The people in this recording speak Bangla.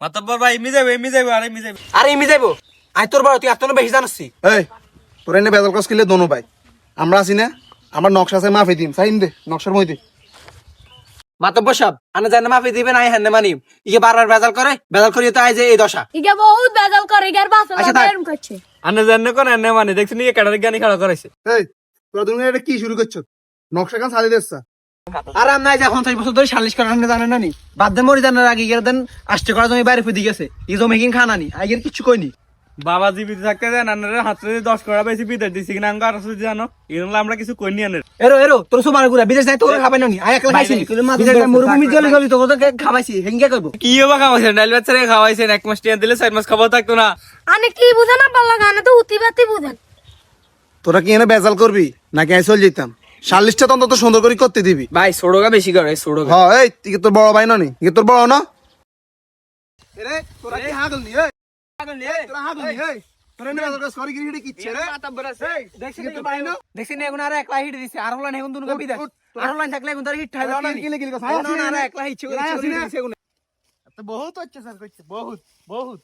মাতব্বর ভাই এমনি যাবে এমনি যাবে আর এমনি যাবে আরে এমি যাইবো? আই তোর বড় তুই আর বেশি জানাচ্ছি এই তোর এনে বেজাল কাজ কিনলে দোনো ভাই। আমরা আছি না আমার নকশা আছে মাফি দিম। সাইন দে নকশার মধ্যে মাতব্য সব আনে জানে মাফি দিবেন আই হ্যান্ডে মানি ইকে বারবার বেজাল করে বেজাল করিয়ে তো আই যে এই দশা। ইগে বহুত বেজাল করে ইগার বাসা আচ্ছা, করছে আনে জানে কোন এনে মানে। দেখছি নি কাটার গানি খেলা করাইছে। এই তোরা তুমি এটা কি শুরু করছ? নকশা কাজ সাজিয়ে দিচ্ছা আর আমি নাই যে পঞ্চাশ বছর ধরে সালিশ করার জানে নানি বাদ দে মরি জানার আগে গেলে দেন আসতে করা জমি বাইরে ফুদি গেছে। এই জমি কিন খানানি আগের কিছু কইনি। বাবা জীবিত থাকতে দেন আনারে হাতে দশ করা বেশি বিদেশ দিছি কিনা আঙ্গ আর জানো? এগুলো আমরা কিছু কইনি আনের। এরো এরো তোর সুমার গুড়া বিদেশ যাই তোর খাবাই নানি আই একলা খাইছি বিদেশ মরুভূমি জলে গলি তোর তো খাবাইছি হেঙ্গে করব। কি হবা খাওয়াইছেন? ডাইল বাচ্চারে খাওয়াইছেন এক মাস টিয়া দিলে চার মাস খাবার থাকতো না। আনে কি বুঝেন আব্বা লাগা আনে তো উতি বাতি বুঝেন। তোরা কি এনে বেজাল করবি? নাকি আমি চল যেতাম? সাল্লিশটা তো অন্তত সুন্দর করে করতে দিবি। ভাই সোড়োগা বেশি করে সোড়োগা হ্যাঁ এই তুই তোর বড় ভাই ননি কি তোর বড় না? এরে তোরা কি হাগল নি এই? তোরা হাগল নি এই? তোরা কিচ্ছে রে দেখছি না এখন আর একলা হিট দিছে আর হলান এখন। আর হলান থাকলে এখন তার হিট না কিলে কিলে কথা? না না একলা হিট রায় আসি না? বহুত অত্যাচার বহুত বহুত।